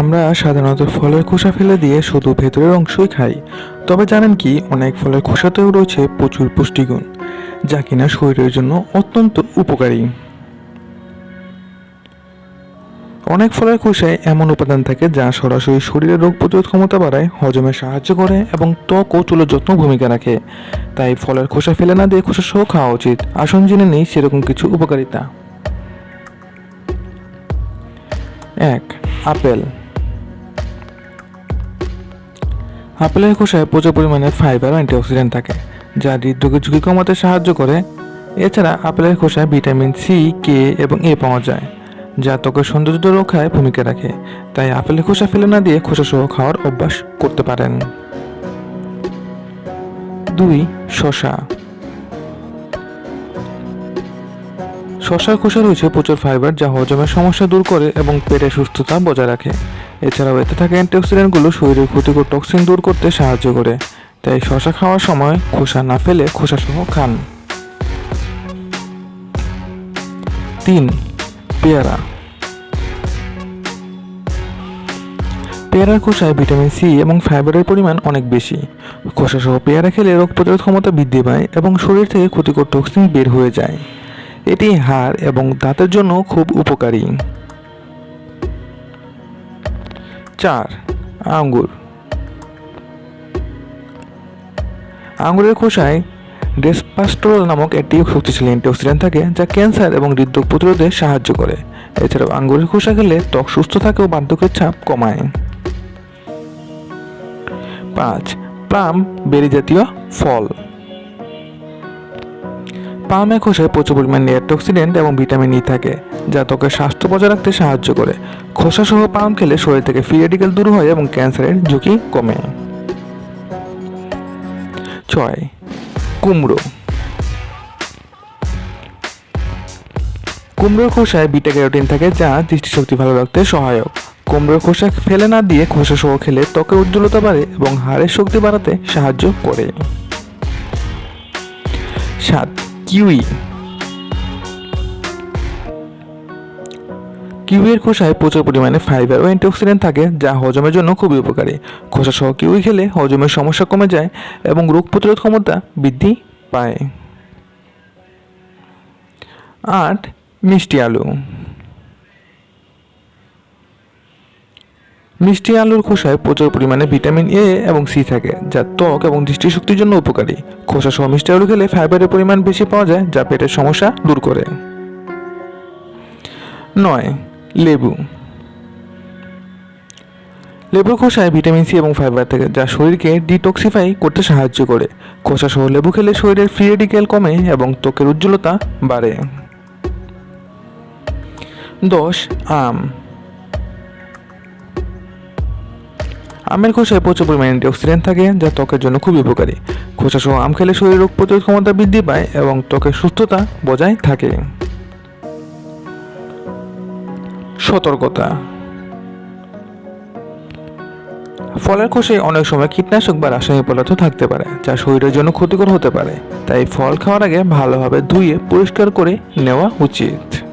আমরা সাধারণত ফলের খোসা ফেলে দিয়ে শুধু ভেতরের অংশই খাই। তবে জানেন কি, অনেক ফলের খোসাতেও রয়েছে প্রচুর পুষ্টিগুণ, যা কিনা শরীরের জন্য অত্যন্ত উপকারী। অনেক ফলের খোসায় এমন উপাদান থাকে যা সরাসরি শরীরের রোগ প্রতিরোধ ক্ষমতা বাড়ায়, হজমে সাহায্য করে এবং ত্বক ও চুলের যত্ন ভূমিকা রাখে। তাই ফলের খোসা ফেলে না দিয়ে খোসা সহ খাওয়া উচিত। আসন জেনে নেই সেরকম কিছু উপকারিতা। এক, আপেল। আপেলের খোসায় প্রচুর পরিমাণে ফাইবার ও অ্যান্টিঅক্সিডেন্ট থাকে, যা হৃদরোগের ঝুঁকি কমাতে সাহায্য করে। এছাড়া আপেলের খোসায় ভিটামিন সি কে এবং এ পাওয়া যায়, যা ত্বকের সৌন্দর্য রক্ষায় ভূমিকা রাখে। তাই আপেলের খোসা ফেলে না দিয়ে খোসা সহ খাওয়ার অভ্যাস করতে পারেন। দুই শশা শশার খোসা রয়েছে প্রচুর ফাইবার যা হজমের সমস্যা দূর করে এবং পেটের সুস্থতা বজায় রাখে। এছাড়াও এতে থাকা অ্যান্টিঅক্সিডেন্টগুলো শরীরের ক্ষতিকর টক্সিন দূর করতে সাহায্য করে। তাই শশা খাওয়ার সময় খোসা না ফেলে খোসা সহ খান। তিন, পেয়ারা। পেয়ারার খোসায় ভিটামিন সি এবং ফাইবারের পরিমাণ অনেক বেশি। খোসা সহ পেয়ারা খেলে রোগ প্রতিরোধ ক্ষমতা বৃদ্ধি পায় এবং শরীর থেকে ক্ষতিকর টক্সিন বের হয়ে যায়। এটি হাড় এবং দাঁতের জন্য খুব উপকারী। চার, আঙ্গুর। আঙ্গুরের খোসায় ডেসপাস্টোরল নামক একটি শক্তিশালী অ্যান্টিঅক্সিডেন্ট থাকে যা ক্যান্সার এবং হৃদরোগ প্রতিরোধে সাহায্য করে। এছাড়াও আঙ্গুরের খোসা খেলে ত্বক সুস্থ থাকে ও বার্ধক্যের ছাপ কমায়। পাঁচ প্লাম বেরি জাতীয় ফল। পামের খোসায় প্রচুর পরিমাণে অ্যান্টিঅক্সিডেন্ট এবং ভিটামিন ই থাকে, যা ত্বকের স্বাস্থ্য বজায় রাখতে সাহায্য করে। খোসা সহ পাম খেলে শরীর থেকে ফ্রি দূর হয় এবং ক্যান্সারের ঝুঁকি কমে। ছয়, কুমড়ো। কুমড়োর খোসায় বিটা ক্যারোটিন থাকে যা দৃষ্টিশক্তি ভালো রাখতে সহায়ক। কুমড়োর খোসা ফেলে না দিয়ে খোসা সহ খেলে ত্বকের উজ্জ্বলতা বাড়ে এবং হাড়ের শক্তি বাড়াতে সাহায্য করে। সাত, কিউই। কিউইয়ের খোসায় প্রচুর পরিমাণে ফাইবার ও অ্যান্টিঅক্সিডেন্ট থাকে, যা হজমের জন্য খুবই উপকারী। খোসা সহ কিউই খেলে হজমের সমস্যা কমে যায় এবং রোগ প্রতিরোধ ক্ষমতা বৃদ্ধি পায়। আট, মিষ্টি আলু। মিষ্টি আলুর খোসায় প্রচুর পরিমাণে ভিটামিন এ এবং সি থাকে, যা ত্বক এবং দৃষ্টিশক্তির জন্য উপকারী। খোসা সহ মিষ্টি আলু খেলে ফাইবারের পরিমাণ বেশি পাওয়া যায়, যা পেটের সমস্যা দূর করে। নয় লেবু। লেবুর খোসায় ভিটামিন সি এবং ফাইবার থাকে, যা শরীরকে ডিটক্সিফাই করতে সাহায্য করে। খোসা সহ লেবু খেলে শরীরের ফ্রি রেডিকেল কমে এবং ত্বকের উজ্জ্বলতা বাড়ে। দশ, আম। আমের খোসায় প্রচুর পরিমাণে অ্যান্টিঅক্সিডেন্ট থাকে, যা ত্বকের জন্য খুব উপকারী। খোসা সহ আম খেলে শরীর রোগ প্রতিরোধ ক্ষমতা বৃদ্ধি পায় এবং ত্বকের সুস্থতা বজায় থাকে। সতর্কতা। ফলের খোসায় অনেক সময় কীটনাশক বা রাসায়নিক পদার্থ থাকতে পারে, যা শরীরের জন্য ক্ষতিকর হতে পারে। তাই ফল খাওয়ার আগে ভালোভাবে ধুয়ে পরিষ্কার করে নেওয়া উচিত।